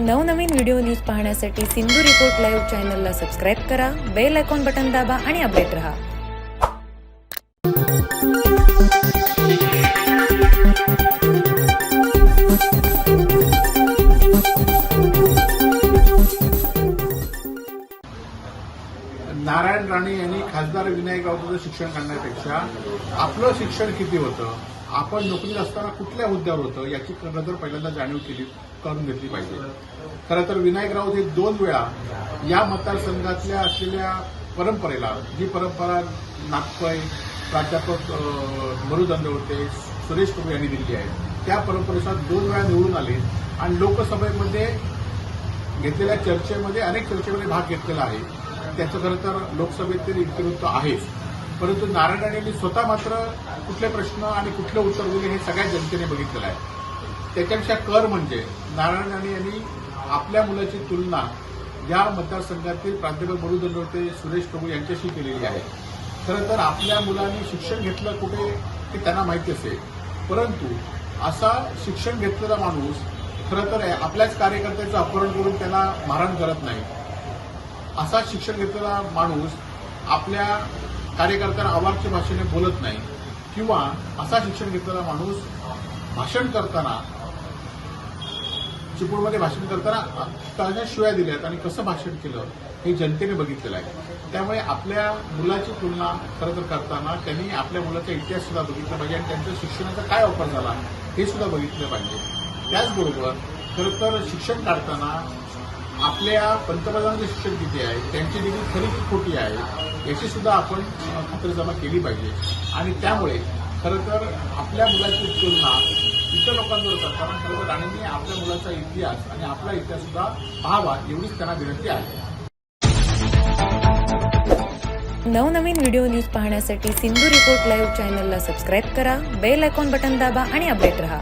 नवनवीन video news पाहण्यासाठी Sindhu report live चॅनलला सबस्क्राईब करा बेल आयकॉन बटन दाबा आणि अपडेट रहा. नारायण राणे यांनी खासदार विनायक राऊतांचं शिक्षण करण्यापेक्षा आपलं शिक्षण किती होतं? आपण नोकरीत असताना कुठल्या हुद्द्यावर होतं? याची खरं तर पहिल्यांदा जाणीव केली करून घेतली पाहिजे. खरं तर विनायक राऊत हे दोन वेळा या मतदारसंघातल्या असलेल्या परंपरेला जी परंपरा नागपय प्राध्यापक मरुदंड होते सुरेश प्रभू यांनी दिली आहे त्या परंपरेचा दोन वेळा निवडून आले आणि लोकसभेमध्ये घेतलेल्या चर्चेमध्ये अनेक चर्चेमध्ये भाग घेतलेला आहे. त्याचं खरं तर लोकसभेतील इतिवृत्त आहेच परंतु नारायण राणेंनी स्वतः मात्र कुठले प्रश्न आणि कुठले उत्तर दिले हे सगळ्या जनतेने बघितलेलं आहे. त्याच्यापेक्षा कर म्हणजे नारायण राणे यांनी आपल्या मुलाची तुलना या मतदारसंघातील प्राध्यापक मरू दंडवते सुरेश प्रभू यांच्याशी केलेली आहे. खरं तर आपल्या मुलांनी शिक्षण घेतलं कुठे हे त्यांना माहिती असेल. परंतु असा शिक्षण घेतलेला माणूस खरं तर आपल्याच कार्यकर्त्याचं अपहरण करून त्यांना मारहाण करत नाही. असा शिक्षण घेतलेला माणूस आपल्या कार्यकर्त्यांना आवारच्या भाषेने बोलत नाही किंवा असा शिक्षण घेतलेला माणूस भाषण करताना चिपळूणमध्ये भाषण करताना ताज्या शिव्या दिल्यात आणि कसं भाषण केलं हे जनतेने बघितलेलं आहे. त्यामुळे आपल्या मुलाची तुलना खरं तर करताना त्यांनी आपल्या मुलाचा इतिहास सुद्धा बघितला पाहिजे आणि त्यांच्या शिक्षणाचा काय वापर झाला हे सुद्धा बघितलं पाहिजे. त्याचबरोबर खरं तर शिक्षण काढताना आपल्या पंतप्रधानांचं शिक्षण किती आहे त्यांची डिग्री खरी की खोटी आहे. याची सुद्धा आपण खातरजमा केली पाहिजे. आणि त्यामुळे खरं तर आपल्या मुलाची तुलना इतर लोकांवर करताना खरं तर राणेंनी आपल्या मुलाचा इतिहास आणि आपला इतिहास सुद्धा पाहावा एवढीच त्यांना विनंती आहे. नवनवीन व्हिडिओ न्यूज पाहण्यासाठी सिंधू रिपोर्ट लाईव्ह चॅनलला सबस्क्राईब करा बेल आयकॉन बटन दाबा आणि अपडेट रहा.